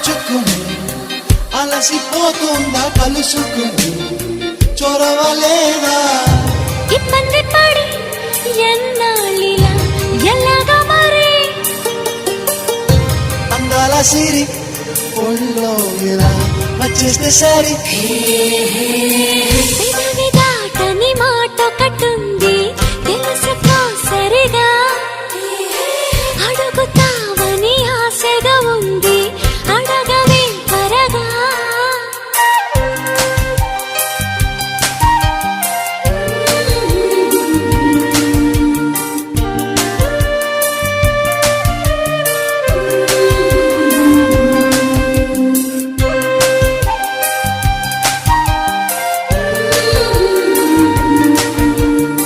అలచుకుని అలసిపోతుందా కలుసుకుని చొరవలేదా? ఇబ్బంది పడి అందాల సిరి ఒళ్ళో ఇలా వచ్చేస్తే సరి? మాట ఒకటుంది సరిగా.